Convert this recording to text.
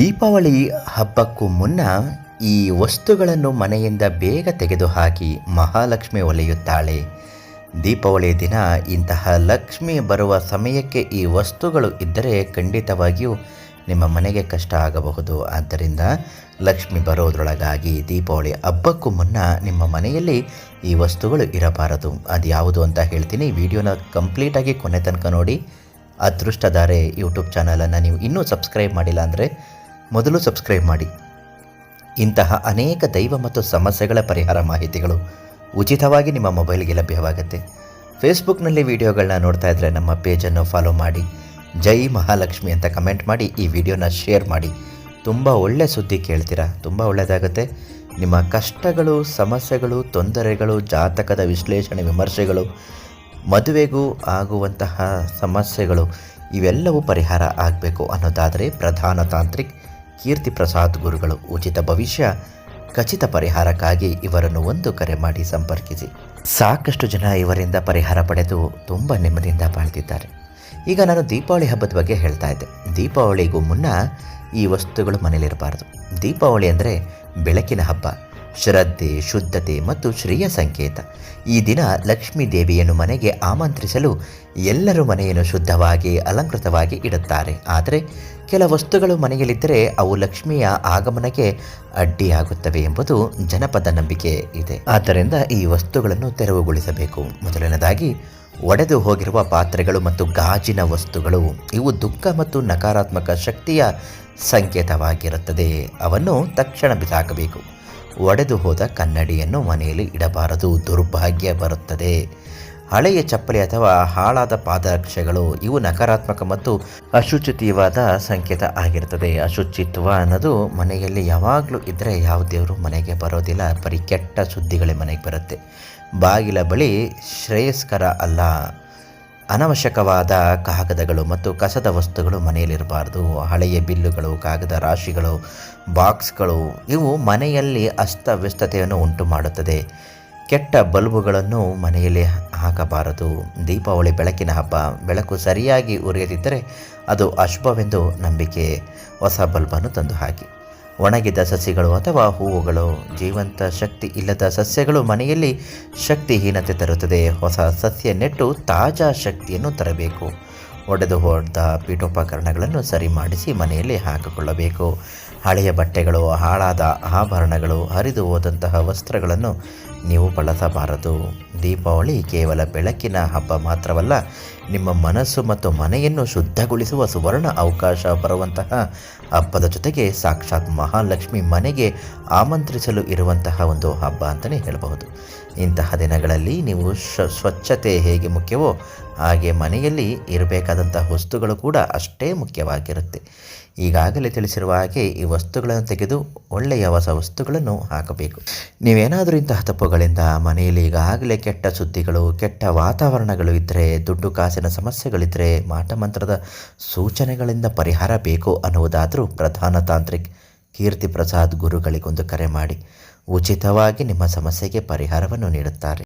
ದೀಪಾವಳಿ ಹಬ್ಬಕ್ಕೂ ಮುನ್ನ ಈ ವಸ್ತುಗಳನ್ನು ಮನೆಯಿಂದ ಬೇಗ ತೆಗೆದುಹಾಕಿ ಮಹಾಲಕ್ಷ್ಮಿ ಒಲೆಯುತ್ತಾಳೆ. ದೀಪಾವಳಿ ದಿನ ಇಂತಹ ಲಕ್ಷ್ಮಿ ಬರುವ ಸಮಯಕ್ಕೆ ಈ ವಸ್ತುಗಳು ಇದ್ದರೆ ಖಂಡಿತವಾಗಿಯೂ ನಿಮ್ಮ ಮನೆಗೆ ಕಷ್ಟ ಆಗಬಹುದು. ಆದ್ದರಿಂದ ಲಕ್ಷ್ಮಿ ಬರೋದ್ರೊಳಗಾಗಿ ದೀಪಾವಳಿ ಹಬ್ಬಕ್ಕೂ ಮುನ್ನ ನಿಮ್ಮ ಮನೆಯಲ್ಲಿ ಈ ವಸ್ತುಗಳು ಇರಬಾರದು. ಅದು ಯಾವುದು ಅಂತ ಹೇಳ್ತೀನಿ. ವಿಡಿಯೋನ ಕಂಪ್ಲೀಟಾಗಿ ಕೊನೆ ತನಕ ನೋಡಿ. ಅದೃಷ್ಟದಾರೆ ಯೂಟ್ಯೂಬ್ ಚಾನಲನ್ನು ನೀವು ಇನ್ನೂ ಸಬ್ಸ್ಕ್ರೈಬ್ ಮಾಡಿಲ್ಲ ಅಂದರೆ ಮೊದಲು ಸಬ್ಸ್ಕ್ರೈಬ್ ಮಾಡಿ. ಇಂತಹ ಅನೇಕ ದೈವ ಮತ್ತು ಸಮಸ್ಯೆಗಳ ಪರಿಹಾರ ಮಾಹಿತಿಗಳು ಉಚಿತವಾಗಿ ನಿಮ್ಮ ಮೊಬೈಲ್ಗೆ ಲಭ್ಯವಾಗುತ್ತೆ. ಫೇಸ್ಬುಕ್ನಲ್ಲಿ ವಿಡಿಯೋಗಳನ್ನ ನೋಡ್ತಾ ಇದ್ದರೆ ನಮ್ಮ ಪೇಜನ್ನು ಫಾಲೋ ಮಾಡಿ, ಜೈ ಮಹಾಲಕ್ಷ್ಮಿ ಅಂತ ಕಮೆಂಟ್ ಮಾಡಿ, ಈ ವಿಡಿಯೋನ ಶೇರ್ ಮಾಡಿ. ತುಂಬ ಒಳ್ಳೆ ಸುದ್ದಿ ಕೇಳ್ತೀರಾ? ತುಂಬ ಒಳ್ಳೆಯದಾಗುತ್ತೆ. ನಿಮ್ಮ ಕಷ್ಟಗಳು, ಸಮಸ್ಯೆಗಳು, ತೊಂದರೆಗಳು, ಜಾತಕದ ವಿಶ್ಲೇಷಣೆ, ವಿಮರ್ಶೆಗಳು, ಮದುವೆಗೂ ಆಗುವಂತಹ ಸಮಸ್ಯೆಗಳು ಇವೆಲ್ಲವೂ ಪರಿಹಾರ ಆಗಬೇಕು ಅನ್ನೋದಾದರೆ ಪ್ರಧಾನ ತಾಂತ್ರಿಕ್ ಕೀರ್ತಿ ಪ್ರಸಾದ್ ಗುರುಗಳು ಉಚಿತ ಭವಿಷ್ಯ, ಖಚಿತ ಪರಿಹಾರಕ್ಕಾಗಿ ಇವರನ್ನು ಒಂದು ಕರೆ ಮಾಡಿ ಸಂಪರ್ಕಿಸಿ. ಸಾಕಷ್ಟು ಜನ ಇವರಿಂದ ಪರಿಹಾರ ಪಡೆದು ತುಂಬ ನೆಮ್ಮದಿಯಿಂದ ಬಾಳ್ತಿದ್ದಾರೆ. ಈಗ ನಾನು ದೀಪಾವಳಿ ಹಬ್ಬದ ಬಗ್ಗೆ ಹೇಳ್ತಾ ಇದ್ದೆ. ದೀಪಾವಳಿಗೂ ಮುನ್ನ ಈ ವಸ್ತುಗಳು ಮನೇಲಿರಬಾರ್ದು. ದೀಪಾವಳಿ ಅಂದರೆ ಬೆಳಕಿನ ಹಬ್ಬ. ಶ್ರದ್ಧೆ, ಶುದ್ಧತೆ ಮತ್ತು ಶ್ರೀಯ ಸಂಕೇತ. ಈ ದಿನ ಲಕ್ಷ್ಮೀ ದೇವಿಯನ್ನು ಮನೆಗೆ ಆಮಂತ್ರಿಸಲು ಎಲ್ಲರೂ ಮನೆಯನ್ನು ಶುದ್ಧವಾಗಿ, ಅಲಂಕೃತವಾಗಿ ಇಡುತ್ತಾರೆ. ಆದರೆ ಕೆಲ ವಸ್ತುಗಳು ಮನೆಯಲ್ಲಿದ್ದರೆ ಅವು ಲಕ್ಷ್ಮಿಯ ಆಗಮನಕ್ಕೆ ಅಡ್ಡಿಯಾಗುತ್ತವೆ ಎಂಬುದು ಜನಪದ ನಂಬಿಕೆ ಇದೆ. ಆದ್ದರಿಂದ ಈ ವಸ್ತುಗಳನ್ನು ತೆರವುಗೊಳಿಸಬೇಕು. ಮೊದಲನೇದಾಗಿ ಒಡೆದು ಹೋಗಿರುವ ಪಾತ್ರೆಗಳು ಮತ್ತು ಗಾಜಿನ ವಸ್ತುಗಳು, ಇವು ದುಃಖ ಮತ್ತು ನಕಾರಾತ್ಮಕ ಶಕ್ತಿಯ ಸಂಕೇತವಾಗಿರುತ್ತದೆ. ಅವನ್ನು ತಕ್ಷಣ ಬಿಸಾಕಬೇಕು. ಒಡೆದು ಹೋದ ಕನ್ನಡಿಯನ್ನು ಮನೆಯಲ್ಲಿ ಇಡಬಾರದು. ದುರ್ಭಾಗ್ಯ ಬರುತ್ತದೆ. ಹಳೆಯ ಚಪ್ಪಲಿ ಅಥವಾ ಹಾಳಾದ ಪಾದರಕ್ಷೆಗಳು, ಇವು ನಕಾರಾತ್ಮಕ ಮತ್ತು ಅಶುಚಿತವಾದ ಸಂಕೇತ ಆಗಿರ್ತದೆ ಅಶುಚಿತ್ವ ಅನ್ನೋದು ಮನೆಯಲ್ಲಿ ಯಾವಾಗಲೂ ಇದ್ದರೆ ಯಾವ ದೇವರು ಮನೆಗೆ ಬರೋದಿಲ್ಲ. ಬರೀ ಕೆಟ್ಟ ಸುದ್ದಿಗಳೇ ಮನೆಗೆ ಬರುತ್ತೆ. ಬಾಗಿಲ ಬಳಿ ಶ್ರೇಯಸ್ಕರ ಅಲ್ಲ. ಅನವಶ್ಯಕವಾದ ಕಾಗದಗಳು ಮತ್ತು ಕಸದ ವಸ್ತುಗಳು ಮನೆಯಲ್ಲಿರಬಾರ್ದು. ಹಳೆಯ ಬಿಲ್ಲುಗಳು, ಕಾಗದ ರಾಶಿಗಳು, ಬಾಕ್ಸ್ಗಳು, ಇವು ಮನೆಯಲ್ಲಿ ಅಸ್ತವ್ಯಸ್ತತೆಯನ್ನು ಉಂಟು ಮಾಡುತ್ತದೆ ಕೆಟ್ಟ ಬಲ್ಬುಗಳನ್ನು ಮನೆಯಲ್ಲಿ ಹಾಕಬಾರದು. ದೀಪಾವಳಿ ಬೆಳಕಿನ ಹಬ್ಬ, ಬೆಳಕು ಸರಿಯಾಗಿ ಉರಿಯದಿದ್ದರೆ ಅದು ಅಶುಭವೆಂದು ನಂಬಿಕೆ. ಹೊಸ ಬಲ್ಬನ್ನು ತಂದು ಹಾಕಿ ಒಣಗಿದ ಸಸಿಗಳು ಅಥವಾ ಹೂವುಗಳು, ಜೀವಂತ ಶಕ್ತಿ ಇಲ್ಲದ ಸಸ್ಯಗಳು ಮನೆಯಲ್ಲಿ ಶಕ್ತಿಹೀನತೆ ತರುತ್ತದೆ. ಹೊಸ ಸಸ್ಯ ನೆಟ್ಟು ತಾಜಾ ಶಕ್ತಿಯನ್ನು ತರಬೇಕು. ಒಡೆದು ಹೋದ ಪೀಠೋಪಕರಣಗಳನ್ನು ಸರಿ ಮಾಡಿಸಿ ಮನೆಯಲ್ಲಿ ಹಾಕಿಕೊಳ್ಳಬೇಕು. ಹಳೆಯ ಬಟ್ಟೆಗಳು, ಹಾಳಾದ ಆಭರಣಗಳು, ಹರಿದು ಹೋದಂತಹ ವಸ್ತ್ರಗಳನ್ನು ನೀವು ಬಳಸಬಾರದು. ದೀಪಾವಳಿ ಕೇವಲ ಬೆಳಕಿನ ಹಬ್ಬ ಮಾತ್ರವಲ್ಲ, ನಿಮ್ಮ ಮನಸ್ಸು ಮತ್ತು ಮನೆಯನ್ನು ಶುದ್ಧಗೊಳಿಸುವ ಸುವರ್ಣ ಅವಕಾಶ ಬರುವಂತಹ ಹಬ್ಬದ ಜೊತೆಗೆ ಸಾಕ್ಷಾತ್ ಮಹಾಲಕ್ಷ್ಮಿ ಮನೆಗೆ ಆಮಂತ್ರಿಸಲು ಇರುವಂತಹ ಒಂದು ಹಬ್ಬ ಅಂತಲೇ ಹೇಳಬಹುದು. ಇಂತಹ ದಿನಗಳಲ್ಲಿ ನೀವು ಸ್ವಚ್ಛತೆ ಹೇಗೆ ಮುಖ್ಯವೋ ಹಾಗೆ ಮನೆಯಲ್ಲಿ ಇರಬೇಕಾದಂಥ ವಸ್ತುಗಳು ಕೂಡ ಅಷ್ಟೇ ಮುಖ್ಯವಾಗಿರುತ್ತೆ. ಈಗಾಗಲೇ ತಿಳಿಸಿರುವ ಹಾಗೆ ಈ ವಸ್ತುಗಳನ್ನು ತೆಗೆದು ಒಳ್ಳೆಯ ಹೊಸ ವಸ್ತುಗಳನ್ನು ಹಾಕಬೇಕು. ನೀವೇನಾದರೂ ಇಂತಹ ತಪ್ಪುಗಳಿಂದ ಮನೆಯಲ್ಲಿ ಈಗಾಗಲೇ ಕೆಟ್ಟ ಸುದ್ದಿಗಳು, ಕೆಟ್ಟ ವಾತಾವರಣಗಳು ಇದ್ದರೆ ದುಡ್ಡು ಕಾಸಿನ ಸಮಸ್ಯೆಗಳಿದ್ದರೆ ಮಾಟಮಂತ್ರದ ಸೂಚನೆಗಳಿಂದ ಪರಿಹಾರ ಬೇಕು ಅನ್ನುವುದಾದರೂ ಪ್ರಧಾನ ತಾಂತ್ರಿಕ್ ಕೀರ್ತಿ ಪ್ರಸಾದ್ ಗುರುಗಳಿಗೊಂದು ಕರೆ ಮಾಡಿ, ಉಚಿತವಾಗಿ ನಿಮ್ಮ ಸಮಸ್ಯೆಗೆ ಪರಿಹಾರವನ್ನು ನೀಡುತ್ತಾರೆ.